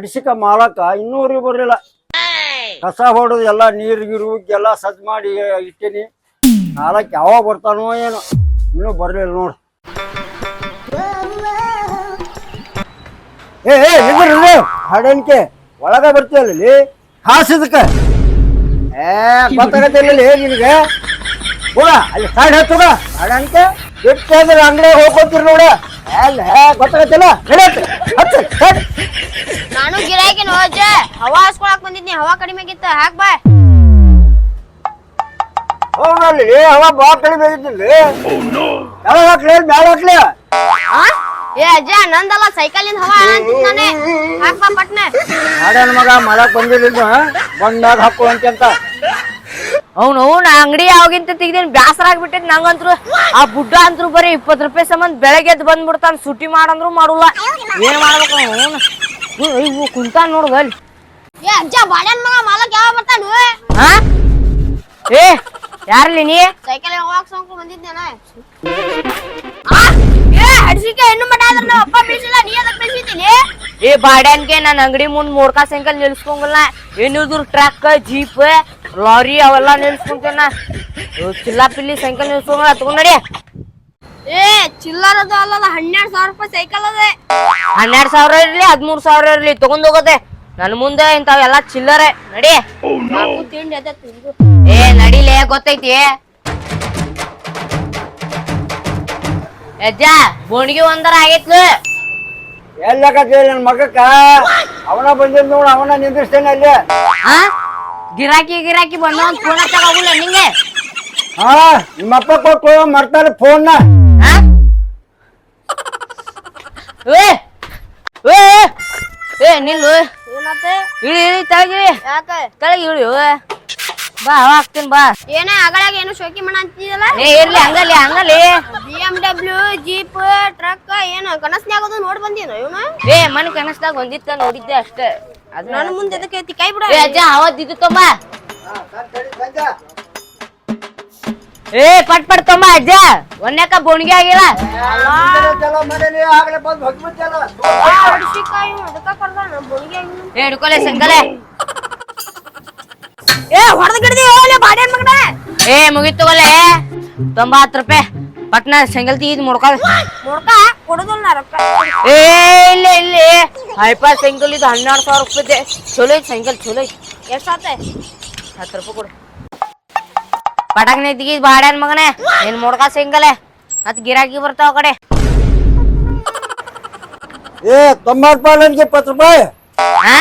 ಹಡಿಸಿಕ ಮಾಲಕ ಇನ್ನೂರಿಗೆ ಬರಲಿಲ್ಲ. ಕಸ ಹೊಡೆದು ಎಲ್ಲ ನೀರು ಗಿರು ಎಲ್ಲ ಸಜ್ಜು ಮಾಡಿ ಇಟ್ಟಿನಿ. ನಾಲ್ಕು ಯಾವಾಗ ಬರ್ತಾನೋ ಏನೋ, ಇನ್ನೂ ಬರಲಿಲ್ಲ ನೋಡು. ಏ ಏ ಇದ್ರಿ ಹಡನ್ಕೆ? ಒಳಗ ಬರ್ತೀಯಲ್ಲ ಹಾಸಿದಕ್ಕ ಏ ಗೊತ್ತಾಗತ್ತಿಲ್ಲ ನಿನಗೆ. ಹೋಗ, ಅಲ್ಲಿ ಸೈಡ್ ಹತ್ತದ ಹಾಡೇನಿಕೆ? ಬಿಟ್ಟು ಅಂದ್ರೆ ಅಂಗಡಿ ಹೋಗ್ಕೊತೀರಿ ನೋಡ. ಅಲ್ಲ ಗೊತ್ತಾಗತ್ತಿಲ್ಲ? ನಾನು ಗಿರಾಕಿ ನೋಜ ಹವಾ ಹಾಸ್ಕೊಳಕ್ ಬಂದಿದ್ನಿ. ಹವಾ ಕಡಿಮೆ ಆಗಿತ್ತ. ಹಾಕ್ ಬಾ ಹೌದಲ್ಲಿ ಹವಾ ಬಾ ಕಡಿಮೆ ಆಗಿದ್ದಿಲ್ಲ ಕೆಳಗೆ ಹಾಕ್ಲಿ ಮ್ಯಾಲ ಹಾಕ್ಲಿ. ಆ? ಏ ಅಜ್ಜ ನಂದಲ್ಲ ಸೈಕಲ್ ಇಂದ ಹವಾ ನಾನೇ. ಹಾಕ್ ಬಾ ಪಟ್ನೆ. ಹಾಡನ ಮಗ ಮಾಡಕ್ ಬಂದಿಲ್ಲ ಬಂದಾಗ ಹಾಕು ಅಂತ. ಅವ್ನು ನಾ ಅಂಗಡಿ ಯಾವಾಗಿಂತ ತೆಗ್ದೀನಿ ಬ್ಯಾಸರ ಆಗ್ಬಿಟ್ಟೈತಿ. ನಂಗಂತ್ರು ಆ ಬುಡ್ಡ ಅಂತ್ರು ಬರೀ ಇಪ್ಪತ್ತು ರೂಪಾಯಿ ಸಂಬಂಧ ಬೆಳಗ್ಗೆ ಎದ್ದು ಬಂದ್ಬಿಡ್ತಾನ ಸುಟಿ ಮಾಡಂದ್ರು ಮಾಡುಲ್ಲ. ಏನ್ ಮಾಡ್ಬೇಕು ಅವ್ನು? ಇವು ಕುಂತಾನ ನೋಡು ಅಲ್ಲಿ. ಏ ಅಜ್ಜ ಬಾಡ್ಯಾನ್ ಮಗ ಮಾಲಕ್ ಯಾವ ಬರ್ತಾನು? ಹಾ ಏ ಯಾರಲ್ಲಿ ನೀ? ಸೈಕಲ್ ಹೋಗಕ್ ಹಾಕ್ಸೋಕ್ ಬಂದಿದ್ದೇನ ಏ ಹಡ್ಸಿಕೆ ಹೆಣ್ಣು ಆದ್ರ ನಮ್ಮ ಅಪ್ಪ ಬೀಸಿದ್ದೀನಿ ಏ ಬಾಡ್ಯಾನ್ಗೆ ನನ್ನ ಅಂಗಡಿ ಮುಂದ್ ಮೋಡ್ಕಾ ಸೈಕಲ್ ನಿಲ್ಸ್ಕೊಂಗಲ್ಲ. ಏನಿದ್ರು ಟ್ರಕ್ ಜೀಪ್ ಲಾರಿ ಅವೆಲ್ಲ ನಿಲ್ಸ್ಕೊಂತೇನ. ಚಿಲ್ಲಾ ಪಿಲ್ಲಿ ಸೈಕಲ್ ನಿಲ್ಸ್ಕೊಂಗಲ್ಲ ತಗೊಂಡ್ ನಡಿ. ಏ ಚಿಲ್ಲರದು ಅಲ್ಲದ ಹನ್ನೆರಡು ಸಾವಿರ ರೂಪಾಯಿ ಸೈಕಲ್ ಅದೇ. ಹನ್ನೆರಡ್ ಸಾವಿರ ಇರ್ಲಿ ಹದ್ಮೂರ್ ಸಾವಿರ ಇರ್ಲಿ ತಗೊಂಡ್ ಹೋಗೋದೆ. ನನ್ ಮುಂದೆ ಇಂಥವೆಲ್ಲ ಚಿಲ್ಲರೆ. ನಡಿ. ನಾಲ್ಕು ತಿಂಡಿ ಅದೇ ತಿಂದು. ಏ ನಡಿಲೇ ಗೊತ್ತೈತಿ. ಅಜ್ಜ ಬೋಣಿಗೆ ಒಂದರ ಆಗೈತ್ಲು. ಎಲ್ಲಕತ್ತಿ ನನ್ನ ಮಗಕ್ಕ? ಅವನ ಬಂದಿದ್ ನೋಡು ಅವನ ನಿಂದಿಸ್ತೇನೆ ಅಲ್ಲಿ. ಹಾ ಗಿರಾಕಿ ಗಿರಾಕಿ ಬಂದ ಒಂದ್ ಫೋನ್ ಹಚ್ಚಾಗಲ್ಲ ನಿಂಗೆ? ಹಾ ನಿಮ್ಮಪ್ಪ ಕೊಟ್ಟು ಮರ್ತಾರೆ ಫೋನ್ ಹಾ ಏ ಏ ಏ ನಿಲ್ಲು. ಏನತ್ತೆ ಇಳಿ ಇಳಿ ತೆಳಗಿಳಿ ಯಾಕೆ? ತೆಳಗಿ ಇಳಿ. ಬಾ ಹಾಕ್ತೀನಿ ಬಾ. ಏನ ಆಗಳಾಗ ಏನು ಶೋಕಿ ಮಣ ಅಂತಿದಲ್ಲ ಏ ಇರ್ಲಿ ಹಂಗಲ್ಲಿ ಹಂಗಲ್ಲಿ. B M W jeep truck ಏನು ಕನಸ್ನ್ಯಾಗದು ನೋಡ್ ಬಂದಿನ ಇವನು? ಏ ಮನ ಕನಸ್ದಾಗ ಹೊಂದಿತ್ತ ನೋಡಿದ್ದೆ ಅಷ್ಟೇ. ಅದ್ ನನ್ನ ಮುಂದೆ ಎದಕ್ಕೆ ಐತಿ? ಕೈ ಬಿಡ. ಏ ಅಜ್ಜ ಅವತ್ತಿದ್ದು ತೊಂಬ. ಏ ಪಟ್ ಪಟ್ ತೊಂಬ ಅಜ್ಜ. ಒಂದ್ಯಾಕ ಬೋಣಿಗೆ ಆಗಿಲ್ಲ. ಅದಕ್ಕ ಏ ಹಿಡ್ಕೊಲೆ ಸಂಕಲೆ. ಏ ಹೊಡೆದ ಗಿಡದಿ ಹೋಗ್ಲೆ ಬಾಡ್ಯಾನ್ ಮಗನ? ಏ ಮುಗಿತ್ ತಗೊಲೆ ತೊಂಬತ್ತು ರೂಪಾಯಿ. ಪಟ್ನ ಸೆಂಗಲ್ ತೀದ್ ಕೊಡೋದಿಲ್ಲ ನಾ ರೊಕ್ಕ. ಏ ಇಲ್ಲ ಇಲ್ಲಿ. ಹೈಪಾ ಸಿಂಗಲ್ ಇದು ಹನ್ನೆರಡು ಸಾವಿರ ರೂಪಾಯಿ ಇದೆ. ಚಲೋ ಐತಿ ಸೈಕಲ್ ಚಲೋ ಐತಿ. ಎಷ್ಟಾತೆ ಹತ್ತು ರೂಪಾಯಿ ಕೊಡು. ಪಟಾಕ್ನೆ ತೆಗಿದ್ ಬಾಡ್ಯಾನ ಮಗನೇ? ಏನ್ ಮುಡ್ಕ ಸಿಂಗಲ್ ಮತ್ ಗಿರಾಕಿ ಬರ್ತಾವ ಕಡೆ. ಏ ತೊಂಬತ್ತು ರೂಪಾಯಿ ಇಪ್ಪತ್ತು ರೂಪಾಯಿ? ಹಾ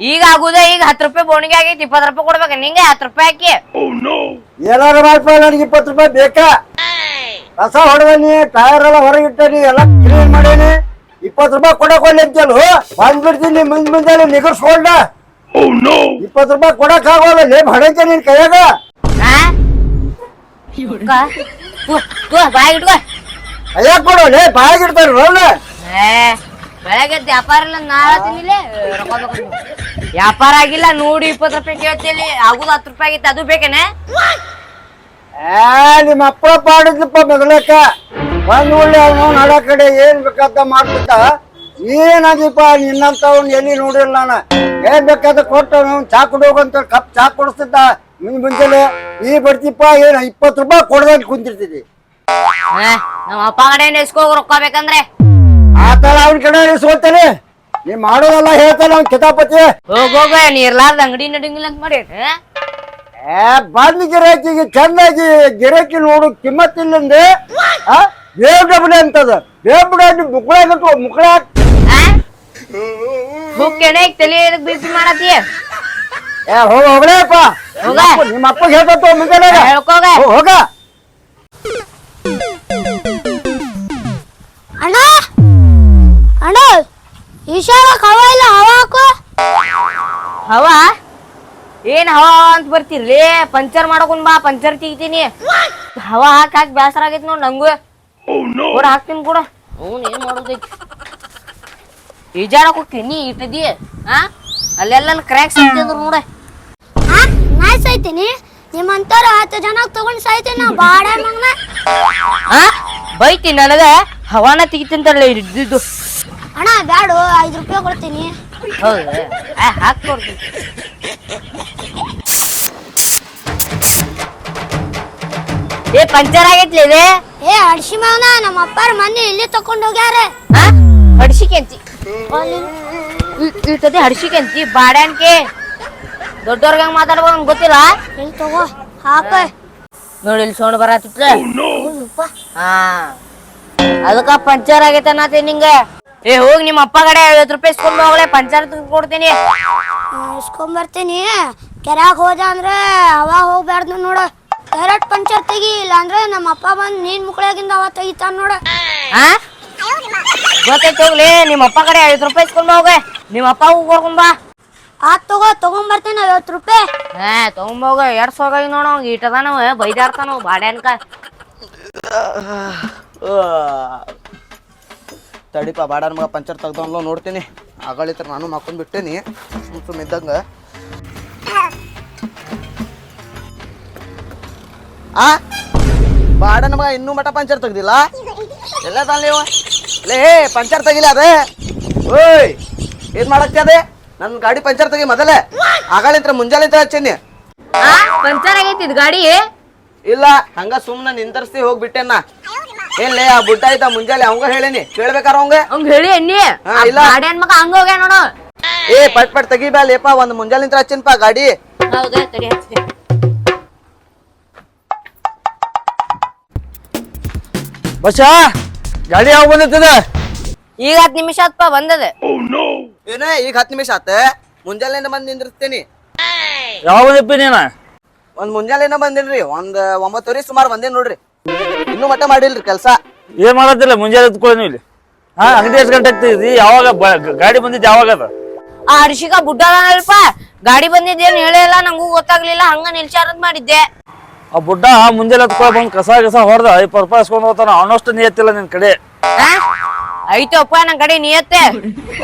ಈಗ ಆಗುದ ಈಗ ಹತ್ತು ರೂಪಾಯಿ ಬೋಣಿಗೆ ಆಗೈತಿ ಇಪ್ಪತ್ತು ರೂಪಾಯಿ ಕೊಡ್ಬೇಕು ನಿಂಗೆ ಹತ್ತು ರೂಪಾಯಿ ಹಾಕಿ. ಏನಾರ ಮಾಡ್ಪಾ ನನಗೆ ಇಪ್ಪತ್ತು ರೂಪಾಯಿ ಬೇಕಾ? ಕಸ ಹೊಡೆದನಿ ಟೈರ್ ಎಲ್ಲ ಹೊರಗಿಟ್ಟನಿ ಎಲ್ಲ ಕ್ಲೀನ್ ಮಾಡೇನಿ. ಇಪ್ಪತ್ತು ರೂಪಾಯಿ ಕೊಡಕ್ ಒಳ್ಳೆ ಅಂತಲ್ಲ ಬಂದ್ಬಿಡ್ತೀನಿ ಮುಂದ್ ಮುಂದೆ ನಿಗರ್ಸ್ಕೊಂಡ. ಇಪ್ಪತ್ತು ರೂಪಾಯಿ ಕೊಡಕ್ ಆಗೋಲ್ಲ ಲೇಪ್ ಹಡೈತೆ ನಿನ್ ಕೈಯಾಗ. ಹಾ ಅಕ್ಕ, ತಗೋ, ತಗೋ, ಬಾಯಿಗೆ ಇಟ್ಕೋ ಕೈಯಾಗ ಕೊಡು ಲೇ ಬಾಯಾಗ ಇಡ್ತಾರ ನೋಡ ಬೆಳಗ್ಗೆ ವ್ಯಾಪಾರ ಇಲ್ಲ ನಾಳೆ ವ್ಯಾಪಾರ ಆಗಿಲ್ಲ ನೋಡಿ ಇಪ್ಪತ್ತು ರೂಪಾಯಿ ಕೇಳ್ತೀನಿ ಆಗುದು ಹತ್ತು ರೂಪಾಯಿ ಆಗಿತ್ತು ಅದು ಬೇಕೇನೆ? ಆ ನಿಮ್ಮ ಅಪ್ಪ ಪಾಡಿದ್ಲಪ್ಪ ಮೊದಲಕ್ಕ. ಬಂದ್ ಒಳ್ಳೆ ಅವನು ನಡ ಕಡೆ ಏನ್ ಬೇಕಾದ ಮಾಡ್ಬಿಟ್ಟ. ಏನದಿಪ್ಪ ನಿನ್ನಂತವನ್ ಎಲ್ಲಿ ನೋಡಿಲ್ಲ ನಾನು. ಏನ್ ಬೇಕಾದ ಕೊಟ್ಟು ಅವ್ನು ಚಾ ಕುಡೋಗಂತ ಕಪ್ ಚಾ ಕೊಡಿಸ್ತಿದ್ದ. ನಿನ್ ಮುಂಚೆ ಈ ಬರ್ತಿಪ್ಪ ಏನ್ ಇಪ್ಪತ್ತು ರೂಪಾಯಿ ಕೊಡ್ದಾಗ ಕುಂತಿರ್ತಿದ್ದಿ. ನಮ್ಮ ಅಪ್ಪ ಕಡೆ ಇಸ್ಕೋ ರೊಕ್ಕ ಬೇಕಂದ್ರೆ. ಆ ತರ ಅವನ ಕಡೆ ಸೋತಾನೆ ನೀ ಮಾಡೋದಲ್ಲ ಹೇಳ್ತಾನೆ ಅವ್ನ ಕಿತಾಪತಿ. ಹೋಗ್ ಹೋಗ ನೀ ಇರ್ಲಾರ್ದ ಅಂಗಡಿ ನಡಿಂಗಿಲ್ಲ ಅಂತ ಮಾಡಿ ಏ? ಬಂದ್ ಗಿರಾಕಿಗೆ ಚೆನ್ನಾಗಿ ಗಿರಾಕಿ ನೋಡು ಕಿಮ್ಮತ್ತಿಲ್ಲಂದೆ ಆ ಬೇವ್ ಡಬ್ಲೆ ಅಂತದ. ಬೇವ್ ಬಿಡ ಮುಕ್ಕಳಾಗತ್ತು ಮುಕ್ಕಳ ಆ? ಬುಕ್ ಎಣೆ ತಲೆ ಎದಕ್ ಬಿಸಿ ಮಾಡತಿ ಏ ಹೋಗ ಹೋಗ್ಲೇಪ್ಪ ಹೋಗ. ನಿಮ್ಮ ಅಪ್ಪ ಹೇಳ್ತಾ ಹೇಳ್ಕೋಗ ಹೋಗ. ಈಶಾನ ಹವಾ ಇಲ್ಲ? ಹವಾ ಹಾಕು. ಹವಾ? ಏನ್ ಹವಾ ಅಂತ ಬರ್ತಿರ್ಲಿ ಪಂಚರ್ ಮಾಡಕೊಂಡ್ ಬಾ ಪಂಚರ್ ತೆಗಿತೀನಿ. ಹವಾ ಹಾಕ್ ಹಾಕಿ ಬೇಸರ ಆಗೈತಿ ನೋಡ್ ನಂಗೂ. ಕೂಡ ಹಾಕ್ತೀನಿ ಕೂಡ. ಅವ್ನು ಏನ್ ಮಾಡೋದೈತಿ ಈಜಾಡಕ್ ಹೋಗ್ತೀನಿ ಇಟ್ಟದಿ ಹಾ ಅಲ್ಲೆಲ್ಲ ಕ್ರ್ಯಾಕ್ಸ್ ಆಗ್ತಿದ್ರು ನೋಡ. ಹಾ ನಾ ಸಾಯ್ತೀನಿ. ನಿಮ್ಮಂತರ ಹತ್ತು ಜನ ತಗೊಂಡ್ ಸಾಯ್ತೀನಿ ನಾ ಬಾಡ ಮಗನ. ಹಾ ಬೈತಿ ನನಗ ಹವಾನ ತೆಗಿತಿಂತಲ್ಲ ಇದ್ದಿದ್ದು. ಅಣ್ಣ ಬ್ಯಾಡು ಐದು ರೂಪಾಯಿ ಕೊಡ್ತೀನಿ. ಹೌದು? ಹಾಕಿ ಕೊಡ್ತೀನಿ. ಏ ಪಂಚರ್ ಆಗೈತ್ಲಿ ಇದೆ? ಏ ಅಡ್ಸಿ ಮಾವನ ನಮ್ಮ ಅಪ್ಪಾರ ಮೊನ್ನೆ ಇಲ್ಲಿ ತಕೊಂಡ್ ಹೋಗ್ಯಾರ. ಹಾ ಹಡ್ಸಿಕೆ ಅಂತಿ ಇರ್ತದೆ ಹಡ್ಸಿಕೆ ಅಂತಿ ಬಾಡ್ಯಾನ್ಕೆ. ದೊಡ್ಡವ್ರಿಗೆ ಹೆಂಗ್ ಮಾತಾಡ್ಬೋದು ಗೊತ್ತಿಲ್ಲ? ಇಲ್ಲಿ ತಗೋ ಹಾಕ. ನೋಡಿ ಇಲ್ಲಿ ಸೋಣ ಬರತ್ತಿತ್ಲ. ಹಾ. ಅದಕ್ಕ ಪಂಚರ್ ಆಗೈತೆ ಅನ್ನತ್ತೀನಿ ನಿಂಗೆ. ಏ ಹೋಗಿ ನಿಮ್ಮ ಅಪ್ಪ ಕಡೆ ಐವತ್ತು ರೂಪಾಯಿ ಇಸ್ಕೊಂಡ್ ಹೋಗ್ಲೆ ಪಂಚರ್ ಕೊಡ್ತೀನಿ. ಇಸ್ಕೊಂಡ್ ಬರ್ತೀನಿ. ಕೆರ್ಯಾಗ ಹೋದ ಅಂದ್ರೆ ಅವ ಹೋಗ್ಬಾರ್ದು ನೋಡ. ಡೈರೆಕ್ಟ್ ಪಂಚರ್ ತೆಗಿ ಇಲ್ಲ ಅಂದ್ರೆ ನಮ್ಮ ಅಪ್ಪ ಬಂದ್ ನೀನ್ ಮುಕ್ಳಾಗಿಂದ ಅವ ತೆಗಿತಾನ ನೋಡ. ಹಾ ಗೊತ್ತೈತೆ ಹೋಗ್ಲಿ ನಿಮ್ಮ ಅಪ್ಪ ಕಡೆ ಐವತ್ತು ರೂಪಾಯಿ ಇಸ್ಕೊಂಡ್ ಹೋಗೆ ನಿಮ್ಮ ಅಪ್ಪ ಹೋಗ್ಕೊಂಡ್ ಬಾ. ಆತ್ ತಗೋ ತಗೊಂಡ್ಬರ್ತೇನೆ ಐವತ್ತು ರೂಪಾಯಿ. ಹಾ ತಗೊಂಬೋಗ ಎರಡ್ ಸಾವಿರ ನೋಡ ಅವ್ನ್ ಈಟದಾನವ ಬೈದಾಡ್ತಾನ ಬಾಡ್ಯಾನ್ಕ. ತಡಿಪ ಬಾಡಾರ ಮಗ ಪಂಚರ್ ತೆಗ್ದವನ್ಲ ನೋಡ್ತೀನಿ. ಆಗಳಿತ್ರ ನಾನು ಮಾಕೊಂಡ್ ಬಿಟ್ಟೇನಿ. ಸುಮ್ ಸುಮ್ ಇದ್ದಂಗ. ಆ? ಬಾಡನ ಮಗ ಇನ್ನೂ ಮಟ ಪಂಚರ್ ತೆಗ್ದಿಲ್ಲ? ಎಲ್ಲ ತಾನೇ ಲೇ ಪಂಚರ್ ತೆಗಿಲ್ಲ ಅದೇ? ಓಯ್ ಏನ್ ಮಾಡಕ್ಕೆ ಅದೇ? ನನ್ನ ಗಾಡಿ ಪಂಚರ್ ತೆಗಿ ಮೊದಲೇ. ಆಗಳಿತ್ರ ಮುಂಜಾನೆ ಹಚ್ಚೇನಿ. ಆ ಪಂಚರ್ ಆಗೈತಿ ಇದ್ ಗಾಡಿ? ಇಲ್ಲ ಹಂಗ ಸುಮ್ನ ನಿಂದರ್ಸಿ ಹೋಗ್ಬಿಟ್ಟೆನ ಏನ್ಲೇ ಆ ಬುಟ್ಟ ಆಯ್ತಾ ಮುಂಜಾನೆ ಅವಂಗ ಹೇಳೇನಿ. ಕೇಳ್ಬೇಕಾರ ಅವಂಗ? ಅವ್ನ್ ಹೇಳಿ ಎಣ್ಣಿ. ಹಾ, ಇಲ್ಲ. ಬಾಡ್ಯಾನ್ ಮಗ ಹಂಗ ಹೋಗ್ಯ ನೋಡು. ಏ ಪಟ್ ಪಟ್ ತೆಗಿಬ್ಯಾಲೇಪ ಒಂದ್ ಮುಂಜಾನೆ ನಿಂತ್ರ ಹಚ್ಚಿನ್ಪ ಗಾಡಿ. ಹೌದಾ ತಡಿ ಬಸ್ಸಾ ಗಾಡಿ ಯಾವ ಬಂದಿರ್ತದ? ಈಗ ಹತ್ತು ನಿಮಿಷ ಆತ್ಪ ಬಂದದ. ಏನ ಈಗ ಹತ್ತು ನಿಮಿಷ ಆತ? ಮುಂಜಾನೆನ ಬಂದ್ ನಿಂದಿರ್ತೇನಿ ಯಾವ ಬಂದಿಪ್ಪಿ ನೀನ? ಒಂದ್ ಮುಂಜಾನೆನ ಬಂದಿನ್ರಿ. ಒಂದ್ ಒಂಬತ್ತುವರೆ ಸುಮಾರು ಬಂದೇನ್ ನೋಡ್ರಿ. ಇನ್ನೂ ಮಟ್ಟ ಮಾಡಿಲ್ರಿ ಕೆಲಸ. ಏನ್ ಮಾಡತ್ತಿಲ್ಲ? ಮುಂಜಾನೆ ಎತ್ಕೊಳ್ಳಿ ನೀವು ಇಲ್ಲಿ. ಹಾ ಅಂಗಡಿ ಎಷ್ಟು ಗಂಟೆ ಆಗ್ತಿದ್ದಿ ಯಾವಾಗ ಬ- ಗಾಡಿ ಬಂದಿದ್ದು ಯಾವಾಗ ಅದ? ಆ ಹರ್ಷಿಕ ಬುಡ್ಡ ಗಾಡಿ ಬಂದಿದ್ದೇನು ಹೇಳಿಲ್ಲ ನಂಗೂ ಗೊತ್ತಾಗ್ಲಿಲ್ಲ ಹಂಗ ನಿಲ್ಸಾರದ್ ಮಾಡಿದ್ದೆ. ಆ ಬುಡ್ಡ ಮುಂಜಾನೆ ಎತ್ಕೊಳ್ಳಿ ಬಂದು ಕಸ ಕಸ ಹೊಡೆದ ಇಪ್ಪತ್ತು ರೂಪಾಯಿ ಇಸ್ಕೊಂಡು ಹೋಗ್ತಾನ. ಅವನಷ್ಟು ನಿಯತ್ತಿಲ್ಲ ನಿನ್ ಕಡೆ. ಆ? ಐತಪ್ಪ ನನ್ ಕಡೆ ನಿಯತ್ತೆ.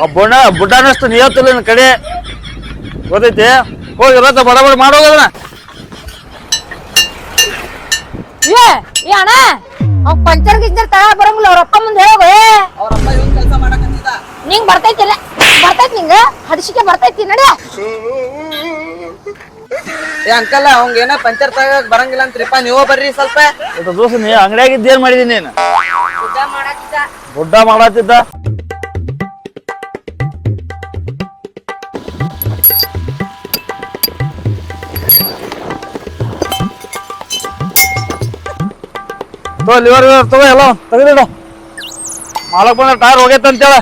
ಆ ಬುಡ್ಡ ಬುಡ್ಡನಷ್ಟು ನಿಯತ್ತಿಲ್ಲ ನಿನ್ ಕಡೆ. ಗೊತ್ತೈತಿ? ಹೋಗಿ ರಥ ಬಡ ಬಡ ಮಾಡೋಗದನ ಏ ಏ ಅಣ್ಣ ಅವ್ ಪಂಚರ್ ಗಿಂಚರ್ ತಳ ಬರಂಗಿಲ್ಲ ಅವ್ರ ಅಪ್ಪ ಮುಂದೆ ಹೋಗೋ ಏ. ಅವರಪ್ಪ ಇವನ್ ಕೆಲಸ ಮಾಡಕತ್ತಿದ ನಿಂಗ್ ಬರ್ತೈತಿಲ್ಲ ಬರ್ತೈತಿ ನಿಂಗ? ಹಡಿಸಿಕೆ ಬರ್ತೈತಿ ನಡಿ. ಏ ಅಂಕಲ್ ಅವಂಗ ಏನ ಪಂಚರ್ ತಗ ಬರಂಗಿಲ್ಲ ಅಂತ್ರಿಪ್ಪ ನೀವ ಬರ್ರಿ ಸ್ವಲ್ಪ. ಇದು ದೋಸ್ತ ನೀ ಅಂಗಡಿಯಾಗಿದ್ದು ಏನ್ ಮಾಡಿದೀನಿ ನೀನು? ಗುಡ್ಡ ಮಾಡತ್ತಿದ್ದ ಬುಡ್ಡ ಮಾಡತ್ತಿದ್ದ ತಗೋ ಲಿವರ್ ಲಿವರ್ ತಗೋ, ಎಲ್ಲ ತೆಗೆದಿಡು ಮಾಲಕ್ ಬಂದ ಟೈರ್ ಹೋಗೈತೆ ಅಂತೇಳ.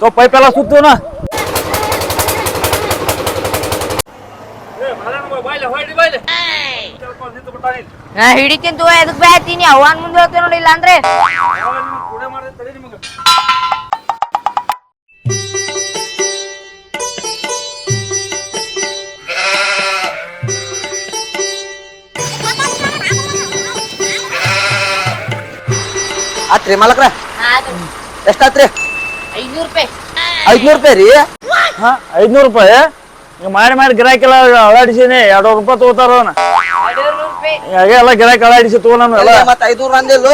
ತೋ ಪೈಪ್ ಎಲ್ಲ ಸುತ್ತೋಣ ನಾ ಹಿಡಿತೀನಿ ತಗೋ, ಎದಕ್ ಬೇತೀನಿ ಅವನ್ ಮುಂದೆ ಹೇಳ್ತೇನೆ ನೋಡಿ ಇಲ್ಲ ಅಂದ್ರೆ ಆತ್ರಿ ಮಾಲಕ್ರ? ಎಷ್ಟಾತ್ರಿ? ಐದ್ನೂರು ರೂಪಾಯಿ. ಐದ್ನೂರ್ ರೂಪಾಯಿ ರೀ? ಹಾ ಐದ್ನೂರು ರೂಪಾಯಿ? ಈಗ ಮಾಡಿ ಮಾಡಿ ಗಿರಾಕಿಲ್ಲ ಅಳಾಡಿಸಿನಿ ಎರಡು ರೂಪಾಯಿ ತಗೋತಾರ ಅವನ. ಎರಡ್ನೂರು ರೂಪಾಯಿ. ಹಾಗೆ ಎಲ್ಲ ಗಿರಾಕಿ ಅಳಾಡಿಸಿ ತಗೋ ನಾನು ಎಲ್ಲ. ಮತ್ತೆ ಐದ್ನೂರು ಅಂದಿಲ್ವ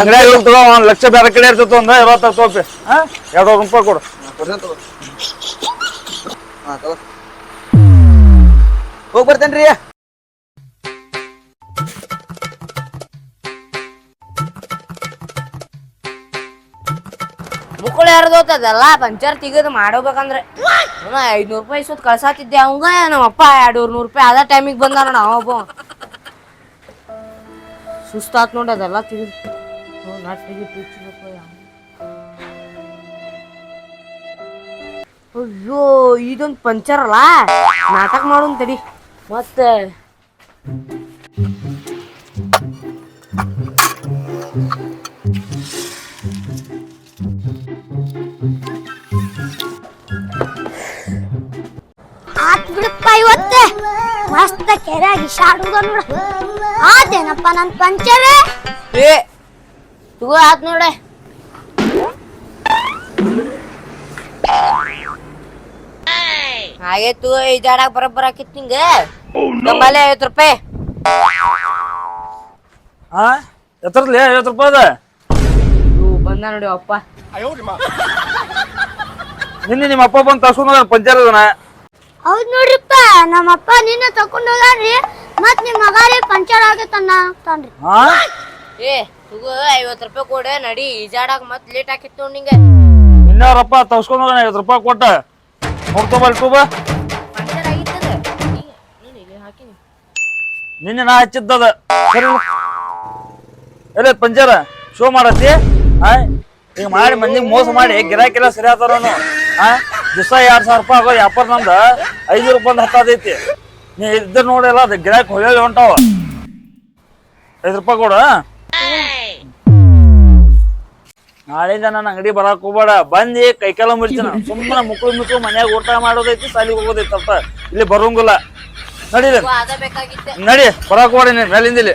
ಅಂಗಡಿಯಾಗ ತಗೋ ಒಂದ್ ಲಕ್ಷ ಬೇರೆ ಕಡೆ ಇರ್ತೈತೆ ಒಂದ್ ಇವತ್ತ ತಗೋಪಿ. ಹಾ ಎರಡು ರೂಪಾಯಿ ಕೊಡು. ಹೋಗಿ ಬರ್ತೇನ್ರಿ. ಮುಕ್ಕಳು ಹರಿದೋತದಲ್ಲ ಪಂಚರ್ ತೆಗೆದು ಮಾಡೋಬೇಕಂದ್ರೆ. ಐದ್ನೂರು ರೂಪಾಯಿ ಸುತ್ತ ಕಳ್ಸಾತಿದ್ದೆ. ಅವಂಗ ನಮ್ಮ ಅಪ್ಪ ಎರಡು ನೂರು ರೂಪಾಯಿ ಅದ ಟೈಮಿಗೆ ಬಂದ ನಾವು ಒಬ್ಬ ಸುಸ್ತಾತ್ ನೋಡಿ ಅದೆಲ್ಲ ಅಯ್ಯೋ, ಇದೊಂದು ಪಂಚರ್ ಅಲ್ಲ? ನಾಟಕ ಮಾಡೋನ್ ತಡಿ. ಮತ್ತೆ ಆತ್ ಬಿಡಪ್ಪ ಇವತ್ತೆ? ಮಸ್ತ ಕೆರೆ ಇಶಾಡುದ ನೋಡ. ಆತೇನಪ್ಪ ನನ್ ಪಂಚರ? ಏ ತಗೋ ಆತ್ ನೋಡೆ. ಹಾಗೆ ತೂ ಇದಾಡಕ್ ಬರಬ್ಬರ ಆಕಿತ್ ನಿಂಗ. ನಮ್ಮಲ್ಲಿ ಐವತ್ತು ರೂಪಾಯಿ. ಹಾ ಎತ್ತರದ್ಲಿ ಐವತ್ತು ರೂಪಾಯಿ ಅದ? ಬಂದ ನೋಡಿ ಅಪ್ಪ. ನಿನ್ನೆ ನಿಮ್ಮ ಅಪ್ಪ ಬಂದು ತಸ್ಕೊಂಡ್ ಪಂಚರ್ ಅದನ್ನ ಹೌದ್ ನೋಡ್ರಿಪ್ಪ ನಮ್ಮಪ್ಪ ನಿನ್ನ ತಕೊಂಡ್ ಹೋಗ್ರಿ ಮತ್ ನಿಮ್ ಮಗಾರಿ ಪಂಚರ್ ಆಗತ್ತನ್ನ ತಾನ್ರಿ ಹಾ ಏ ತಗೋ ಐವತ್ ರೂಪಾಯಿ ಕೊಡ ನಡಿ ಈಜಾಡಕ್ ಮತ್ ಲೇಟ್ ಆಕಿತ್ತು ನಿಂಗೆ. ಇನ್ನೂರಪ್ಪ ತಗಸ್ಕೊಂಡ್ ಹೋಗೋಣ ಐವತ್ತು ರೂಪಾಯಿ ಕೊಟ್ಟ. ನೋಡ್ಕೊಬಲ್ ಟೂಬ ಪಂಚರ್ ಆಗಿತ್ತದ? ಇಲ್ಲಿ ಹಾಕಿನಿ. ನಿನ್ನೆ ನಾ ಹಚ್ಚಿದ್ದದ. ಸರಿ ಎಲ್ಲ ಪಂಚರ? ಶೋ ಮಾಡತ್ತಿ? ಆ? ಈಗ ಮಾಡಿ ಮಂದಿಗೆ ಮೋಸ ಮಾಡಿ ಗಿರಾಕಿಲ್ಲ ಸರಿ ಆತಾರನು. ಆ? ದಿವಸ ಎರಡು ಸಾವಿರ ರೂಪಾಯಿ ಆಗೋ ವ್ಯಾಪಾರ ನಂದು ಐದು ರೂಪಾಯಿ ಹತ್ತದೈತಿ ನೀ ಇದ್ರ ನೋಡಿಲ್ಲ ಅದು ಗಿರಾಕ್ ಹೊಳ್ಳಿ ಹೊಂಟಾವ. ಐದು ರೂಪಾಯಿ ಕೊಡು ನಾಳೆಯಿಂದ ನನ್ನ ಅಂಗಡಿ ಬರಕ್ ಹೋಗ್ಬೇಡ. ಬಂದಿ ಕೈಕಾಲ ಮುರಿತೀನಿ. ಸುಮ್ಮನೆ ಮುಕ್ಳು ಮುಕ್ಳು ಮನ್ಯಾಗ ಊಟ ಮಾಡೋದೈತಿ ಸಾಲಿಗೆ ಹೋಗೋದೈತಿ ಅಂತ. ಇಲ್ಲಿ ಬರೋಂಗಿಲ್ಲ. ನಡಿ ನಡಿ ಬರಕ್ ಹೋಗ್ಬೇಡ ನೀನು ಮೇಲಿಂದ ಇಲ್ಲಿ.